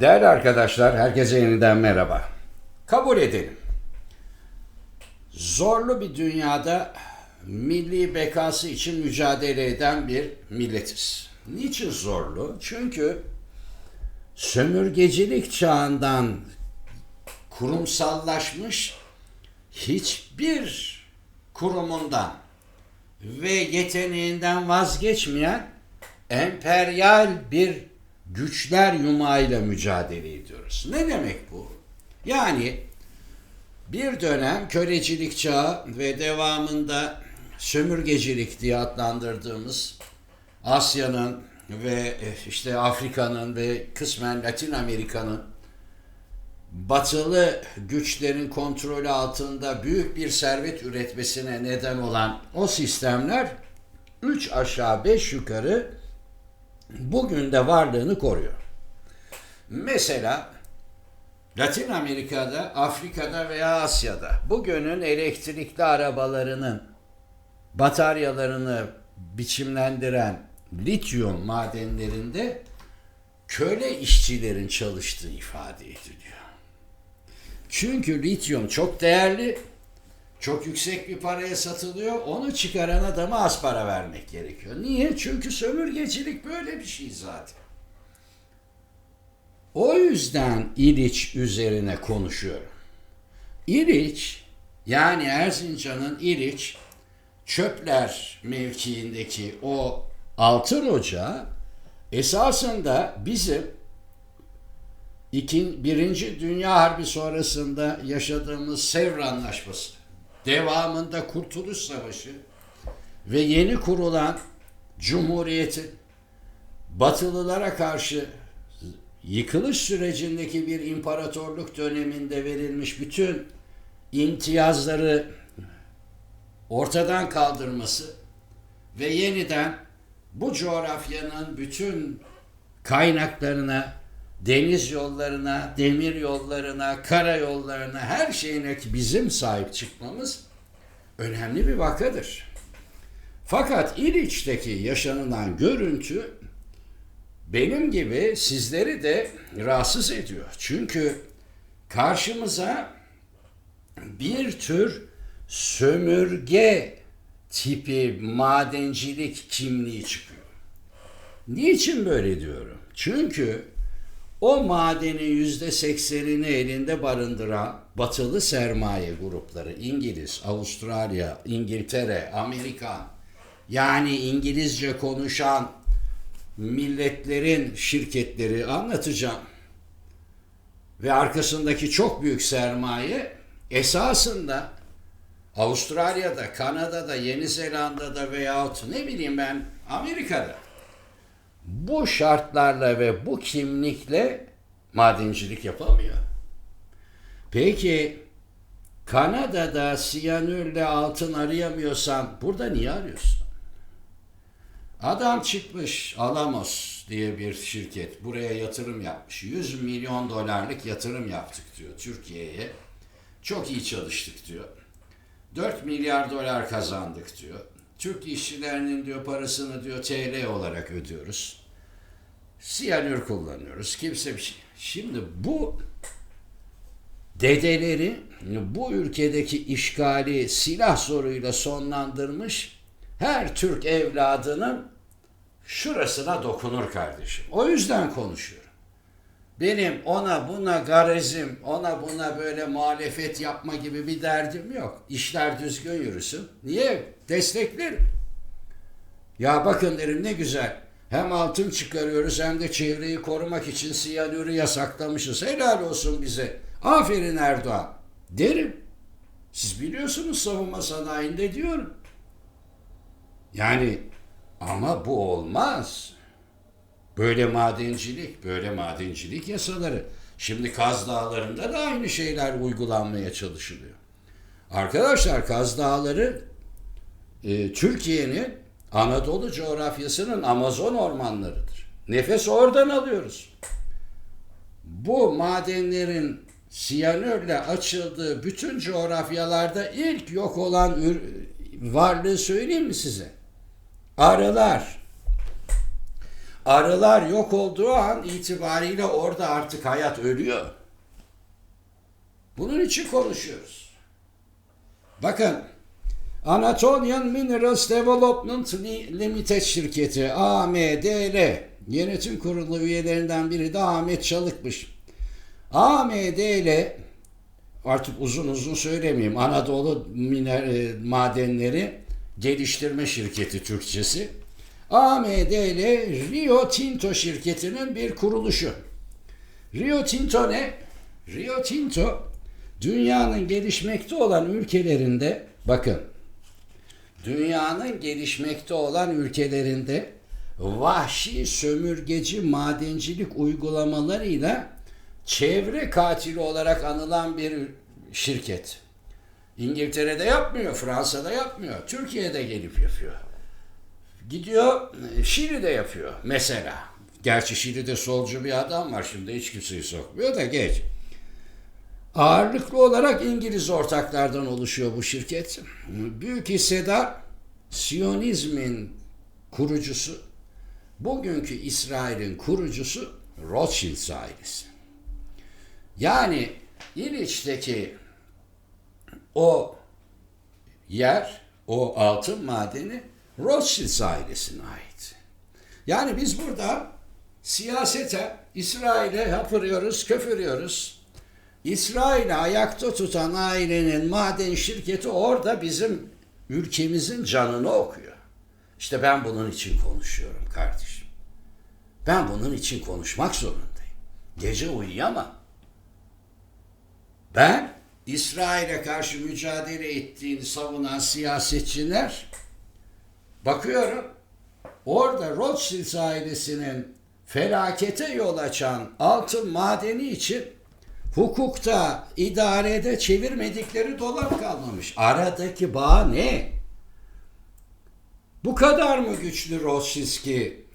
Değerli arkadaşlar, herkese yeniden merhaba. Kabul edelim. Zorlu bir dünyada milli bekası için mücadele eden bir milletiz. Niçin zorlu? Çünkü sömürgecilik çağından kurumsallaşmış hiçbir kurumundan ve yeteneğinden vazgeçmeyen emperyal bir güçler yumağıyla mücadele ediyoruz. Ne demek bu? Yani bir dönem kölecilik çağı ve devamında sömürgecilik diye adlandırdığımız Asya'nın ve işte Afrika'nın ve kısmen Latin Amerika'nın batılı güçlerin kontrolü altında büyük bir servet üretmesine neden olan o sistemler 3 aşağı 5 yukarı bugün de varlığını koruyor. Mesela Latin Amerika'da, Afrika'da veya Asya'da bugünün elektrikli arabalarının bataryalarını biçimlendiren lityum madenlerinde köle işçilerin çalıştığı ifade ediliyor. Çünkü lityum çok değerli, çok yüksek bir paraya satılıyor. Onu çıkaran adama az para vermek gerekiyor. Niye? Çünkü sömürgecilik böyle bir şey zaten. O yüzden İliç üzerine konuşuyorum. İliç yani Erzincan'ın İliç çöpler mevkiindeki o altın ocağı esasında bizim İkin, Birinci Dünya Harbi sonrasında yaşadığımız Sevr Anlaşması, devamında Kurtuluş Savaşı ve yeni kurulan Cumhuriyet'in Batılılara karşı yıkılış sürecindeki bir imparatorluk döneminde verilmiş bütün imtiyazları ortadan kaldırması ve yeniden bu coğrafyanın bütün kaynaklarına, deniz yollarına, demir yollarına, karayollarına, her şeyine bizim sahip çıkmamız önemli bir vakadır. Fakat İliç'teki yaşanılan görüntü benim gibi sizleri de rahatsız ediyor. Çünkü karşımıza bir tür sömürge tipi madencilik kimliği çıkıyor. Niçin böyle diyorum? Çünkü o madenin yüzde seksenini elinde barındıran batılı sermaye grupları İngiliz, Avustralya, İngiltere, Amerikan yani İngilizce konuşan milletlerin şirketleri anlatacağım. Ve arkasındaki çok büyük sermaye esasında Avustralya'da, Kanada'da, Yeni Zelanda'da veyahut ne bileyim ben Amerika'da bu şartlarla ve bu kimlikle madencilik yapamıyor. Peki Kanada'da siyanürle altın arayamıyorsan burada niye arıyorsun? Adam çıkmış Alamos diye bir şirket buraya yatırım yapmış. 100 milyon dolarlık yatırım yaptık diyor Türkiye'ye. Çok iyi çalıştık diyor. 4 milyar dolar kazandık diyor. Türk işçilerinin diyor parasını diyor TL olarak ödüyoruz. Siyanür kullanıyoruz. Kimse bir şey. Şimdi bu dedeleri bu ülkedeki işgali silah zoruyla sonlandırmış her Türk evladının şurasına dokunur kardeşim. O yüzden konuşuyorum. Benim ona buna garezim, ona buna böyle muhalefet yapma gibi bir derdim yok. İşler düzgün yürüsün. Niye? Desteklerim. Ya bakın derim ne güzel. Hem altın çıkarıyoruz hem de çevreyi korumak için siyanürü yasaklamışız. Helal olsun bize. Aferin Erdoğan. Derim. Siz biliyorsunuz savunma sanayinde diyorum. Yani ama bu olmaz. Böyle madencilik, böyle madencilik yasaları. Şimdi Kaz Dağları'nda da aynı şeyler uygulanmaya çalışılıyor. Arkadaşlar Kaz Dağları e, Türkiye'nin Anadolu coğrafyasının Amazon ormanlarıdır. Nefes oradan alıyoruz. Bu madenlerin siyanürle açıldığı bütün coğrafyalarda ilk yok olan varlığı söyleyeyim mi size? Arılar. Arılar yok olduğu an itibariyle orada artık hayat ölüyor. Bunun için konuşuyoruz. Bakın Anatolian Minerals Development Limited şirketi AMDL yönetim kurulu üyelerinden biri de Ahmet Çalıkmış. AMDL artık uzun uzun söylemeyeyim Anadolu Miner e, Madenleri Geliştirme Şirketi Türkçesi. AMDL Rio Tinto şirketinin bir kuruluşu. Rio Tinto ne? Rio Tinto dünyanın gelişmekte olan ülkelerinde bakın dünyanın gelişmekte olan ülkelerinde vahşi sömürgeci madencilik uygulamalarıyla çevre katili olarak anılan bir şirket. İngiltere'de yapmıyor, Fransa'da yapmıyor, Türkiye'de gelip yapıyor. Gidiyor Şili'de yapıyor mesela. Gerçi Şili'de solcu bir adam var şimdi hiç kimseyi sokmuyor da geç. Ağırlıklı olarak İngiliz ortaklardan oluşuyor bu şirket. Büyük hissedar Siyonizmin kurucusu, bugünkü İsrail'in kurucusu Rothschild ailesi. Yani İliç'teki o yer, o altın madeni Rothschild ailesine ait. Yani biz burada siyasete, İsrail'e yapırıyoruz, köpürüyoruz. İsrail'i ayakta tutan ailenin maden şirketi orada bizim ülkemizin canını okuyor. İşte ben bunun için konuşuyorum kardeşim. Ben bunun için konuşmak zorundayım. Gece uyuyamam. Ben İsrail'e karşı mücadele ettiğini savunan siyasetçiler bakıyorum orada Rothschild ailesinin felakete yol açan altın madeni için hukukta, idarede çevirmedikleri dolap kalmamış. Aradaki bağ ne? Bu kadar mı güçlü Rothschild ki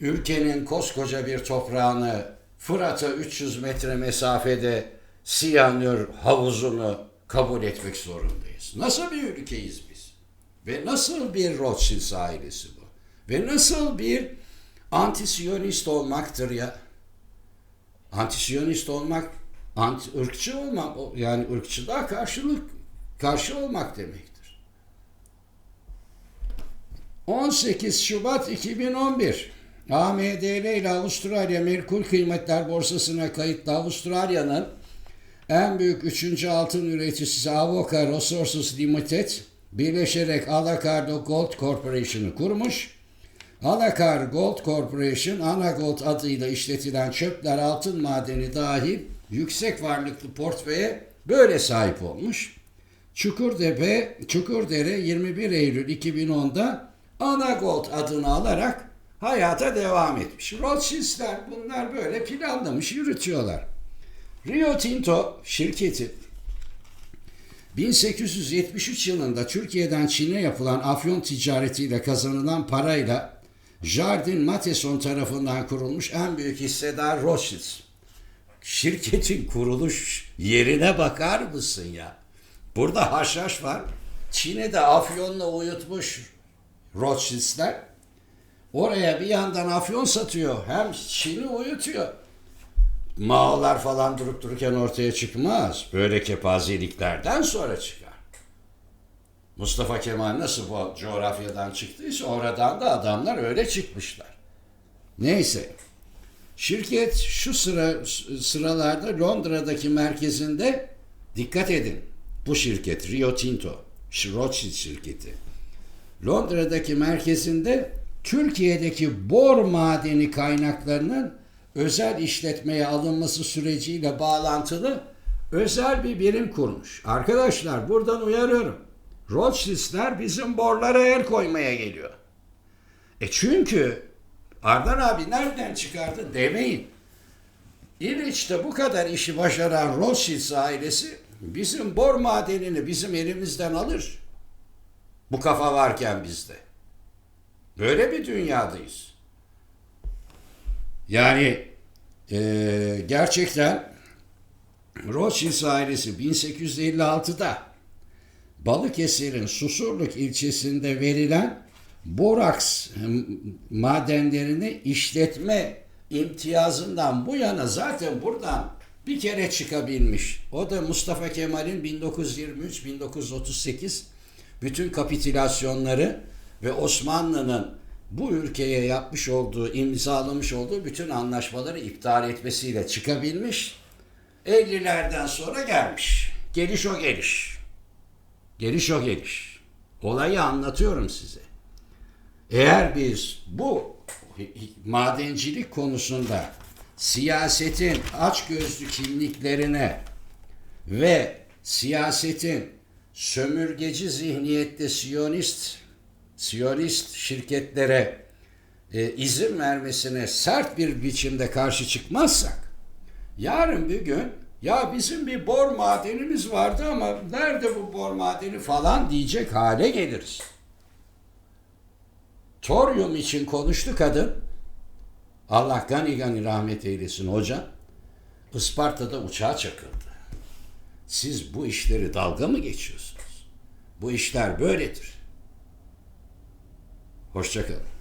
ülkenin koskoca bir toprağını Fırat'a 300 metre mesafede siyanür havuzunu kabul etmek zorundayız. Nasıl bir ülkeyiz biz? Ve nasıl bir Rothschild ailesi bu? Ve nasıl bir antisiyonist olmaktır ya? Antisiyonist olmak, anti, ırkçı olmak, yani ırkçılığa karşılık, karşı olmak demektir. 18 Şubat 2011 AMDL ile Avustralya Merkul Kıymetler Borsası'na kayıtlı Avustralya'nın en büyük üçüncü altın üreticisi Avoca Resources Limited birleşerek Alacardo Gold Corporation'ı kurmuş. Alakar Gold Corporation, Anagold adıyla işletilen çöpler altın madeni dahil yüksek varlıklı portföye böyle sahip olmuş. Çukurtepe, Çukurdere 21 Eylül 2010'da Anagold adını alarak hayata devam etmiş. Rothschild'ler bunlar böyle planlamış, yürütüyorlar. Rio Tinto şirketi 1873 yılında Türkiye'den Çin'e yapılan afyon ticaretiyle kazanılan parayla Jardin Matheson tarafından kurulmuş en büyük hissedar Rothschild. Şirketin kuruluş yerine bakar mısın ya? Burada haşhaş var. Çin'e de afyonla uyutmuş Rothschild'ler. Oraya bir yandan afyon satıyor. Hem Çin'i uyutuyor. Mağlar falan durup dururken ortaya çıkmaz. Böyle kepazeliklerden sonra çıkar. Mustafa Kemal nasıl bu coğrafyadan çıktıysa oradan da adamlar öyle çıkmışlar. Neyse. Şirket şu sıra sıralarda Londra'daki merkezinde dikkat edin. Bu şirket Rio Tinto, Rothschild şirketi. Londra'daki merkezinde Türkiye'deki bor madeni kaynaklarının özel işletmeye alınması süreciyle bağlantılı özel bir birim kurmuş. Arkadaşlar buradan uyarıyorum. Rothschild'ler bizim borlara el koymaya geliyor. E çünkü Ardan abi nereden çıkardı demeyin. İliç'te bu kadar işi başaran Rothschild ailesi bizim bor madenini bizim elimizden alır. Bu kafa varken bizde. Böyle bir dünyadayız. Yani e, gerçekten Rothschild ailesi 1856'da Balıkesir'in Susurluk ilçesinde verilen boraks madenlerini işletme imtiyazından bu yana zaten buradan bir kere çıkabilmiş. O da Mustafa Kemal'in 1923-1938 bütün kapitülasyonları ve Osmanlı'nın bu ülkeye yapmış olduğu, imzalamış olduğu bütün anlaşmaları iptal etmesiyle çıkabilmiş. 50'lerden sonra gelmiş. Geliş o geliş. Geliş o geliş. Olayı anlatıyorum size. Eğer biz bu madencilik konusunda siyasetin açgözlü kimliklerine ve siyasetin sömürgeci zihniyette siyonist siyonist şirketlere e, izin vermesine sert bir biçimde karşı çıkmazsak yarın bir gün ya bizim bir bor madenimiz vardı ama nerede bu bor madeni falan diyecek hale geliriz. Toryum için konuştu kadın. Allah gani gani rahmet eylesin hoca. Isparta'da uçağa çakıldı. Siz bu işleri dalga mı geçiyorsunuz? Bu işler böyledir. Hoşçakalın.